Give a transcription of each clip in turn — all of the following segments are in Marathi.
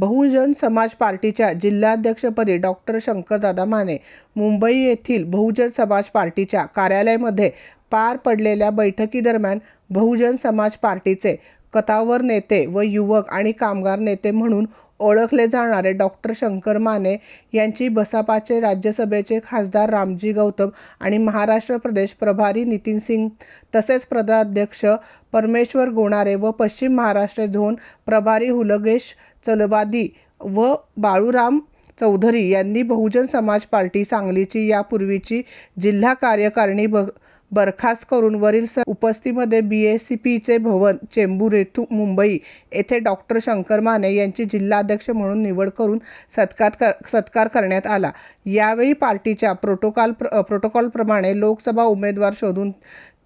बहुजन समाज पार्टीच्या जिल्हाध्यक्षपदी डॉक्टर शंकरदादा माने मुंबई येथील बहुजन समाज पार्टीच्या कार्यालयामध्ये पार पडलेल्या बैठकीदरम्यान बहुजन समाज पार्टीचे कथावर नेते व युवक आणि कामगार नेते म्हणून ओळखले जाणारे डॉक्टर शंकर माने यांची बसपाचे राज्यसभेचे खासदार रामजी गौतम आणि महाराष्ट्र प्रदेश प्रभारी नितीन सिंग तसेच प्रदाध्यक्ष परमेश्वर गोणारे व पश्चिम महाराष्ट्र झोन प्रभारी हुलगेश चलवादी व बाळूराम चौधरी यांनी बहुजन समाज पार्टी सांगलीची यापूर्वीची जिल्हा कार्यकारिणी ब बरखास्त करून वरील स उपस्थितीमध्ये बी एस सी पीचे भवन चेंबूर येथू मुंबई येथे डॉक्टर शंकर माने यांची जिल्हाध्यक्ष म्हणून निवड करून सत्कार कर सत्कार करण्यात आला. यावेळी पार्टीच्या प्रोटोकॉल प्र प्रोटोकॉलप्रमाणे लोकसभा उमेदवार शोधून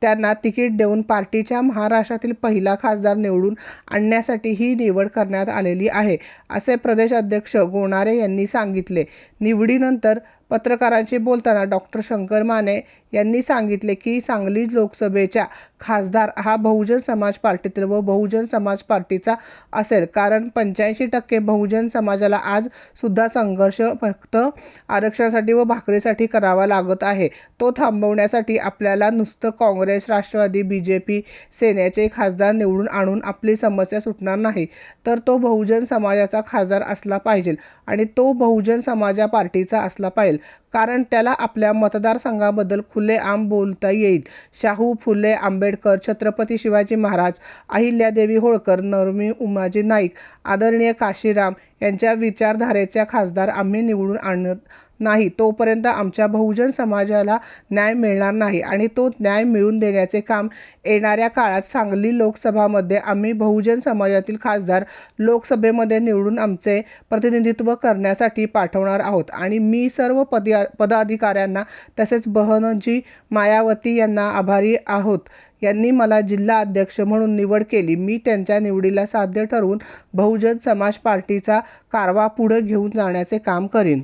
त्यांना तिकीट देऊन पार्टीच्या महाराष्ट्रातील पहिला खासदार निवडून आणण्यासाठी ही निवड करण्यात आलेली आहे असे प्रदेश अध्यक्ष गोणारे यांनी सांगितले. निवडीनंतर पत्रकारांशी बोलताना डॉक्टर शंकर माने यांनी सांगितले की सांगली लोकसभेच्या खासदार हा बहुजन समाज पार्टीतील व बहुजन समाज पार्टीचा असेल. कारण पंच्याऐंशी टक्के बहुजन समाजाला आज सुद्धा संघर्ष फक्त आरक्षणासाठी व भाकरीसाठी करावा लागत आहे. तो थांबवण्यासाठी आपल्याला नुसतं Congress Rashtrawadi B J P सेनेचे खासदार निवडून आणून आपली समस्या सुटणार नाही. तर तो बहुजन समाजाचा खासदार असला पाहिजे आणि तो बहुजन समाजा पार्टीचा असला पाहिजे. कारण त्याला आपल्या मतदारसंघाबद्दल खुलेआम बोलता येईल. शाहू फुले आंबेडकर छत्रपती शिवाजी महाराज अहिल्यादेवी होळकर नरमी उमाजी नाईक आदरणीय काशीराम यांच्या विचारधारेच्या खासदार आम्ही निवडून आणत नाही. तोपर्यंत आमच्या बहुजन समाजाला न्याय मिळणार नाही आणि तो न्याय मिळवून देण्याचे काम येणाऱ्या काळात सांगली लोकसभामध्ये आम्ही बहुजन समाजातील खासदार लोकसभेमध्ये निवडून आमचे प्रतिनिधित्व करण्यासाठी पाठवणार आहोत. आणि मी सर्व पदा पदाधिकाऱ्यांना तसेच बहनजी मायावती यांना आभारी आहोत. यांनी मला जिल्हा अध्यक्ष म्हणून निवड केली. मी त्यांच्या निवडीला साध्य ठरवून बहुजन समाज पार्टीचा कारवा पुढे घेऊन जाण्याचे काम करीन.